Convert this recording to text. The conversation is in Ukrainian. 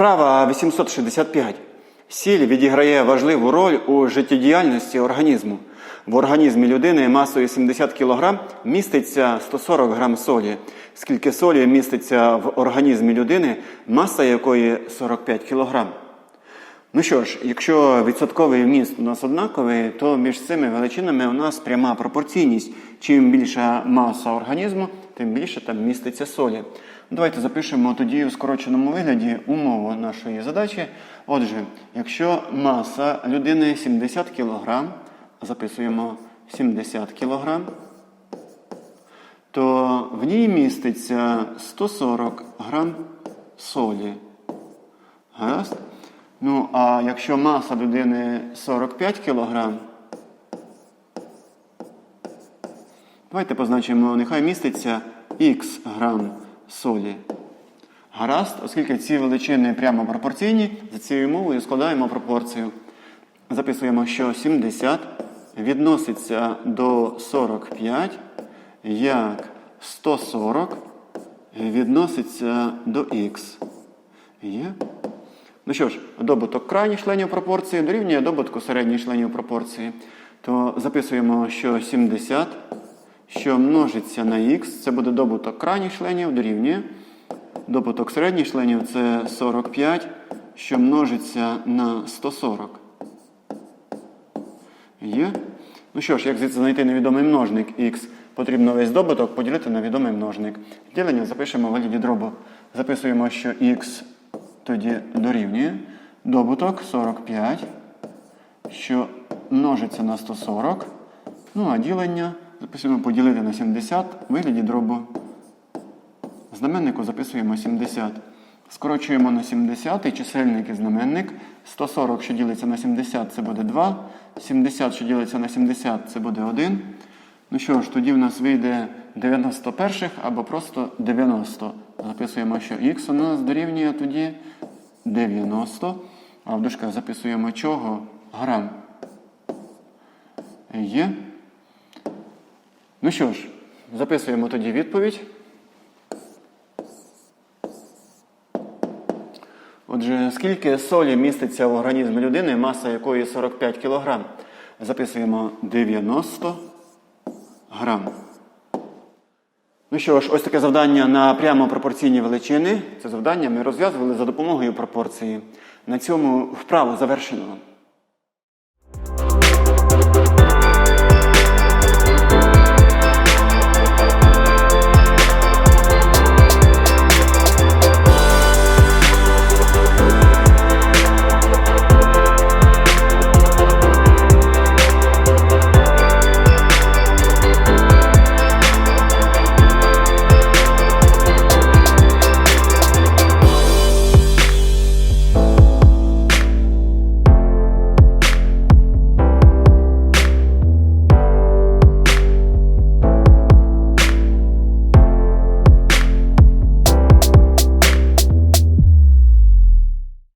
Вправа 865. Сіль відіграє важливу роль у життєдіяльності організму. В організмі людини масою 70 кг міститься 140 г солі. Скільки солі міститься в організмі людини, маса якої 45 кг. Ну що ж, якщо відсотковий вміст у нас однаковий, то між цими величинами у нас пряма пропорційність. Чим більша маса організму, тим більше там міститься солі. Давайте запишемо тоді у скороченому вигляді умову нашої задачі. Отже, якщо маса людини 70 кг, записуємо 70 кг, то в ній міститься 140 грам солі. Гаразд? Ну, а якщо маса людини 45 кг, давайте позначимо, нехай міститься х грам солі. Гаразд, оскільки ці величини прямо пропорційні, за цією мовою складаємо пропорцію. Записуємо, що 70 відноситься до 45, як 140 відноситься до х. Є? Ну що ж, добуток крайніх членів пропорції дорівнює добутку середніх членів пропорції. То записуємо, що 70, що множиться на х, це буде добуток крайніх членів дорівнює. Добуток середніх членів це 45, що множиться на 140. Є? Ну що ж, як звідси знайти невідомий множник х, потрібно весь добуток поділити на відомий множник. Ділення запишемо в вигляді дробу. Записуємо, що х тоді дорівнює добуток 45, що множиться на 140. Ну, а ділення записуємо поділити на 70 в вигляді дробу. Знаменнику записуємо 70. Скорочуємо на 70 і чисельник і знаменник. 140, що ділиться на 70, це буде 2. 70, що ділиться на 70, це буде 1. Ну що ж, тоді в нас вийде 91 або просто 90. Записуємо, що х у нас дорівнює тоді 90. А в дужках записуємо чого? Грам. Є. Ну що ж, записуємо тоді відповідь. Отже, скільки солі міститься в організмі людини, маса якої 45 кг? Записуємо 90 грам. Ну що ж, ось таке завдання на прямо пропорційні величини. Це завдання ми розв'язували за допомогою пропорції. На цьому вправу завершено.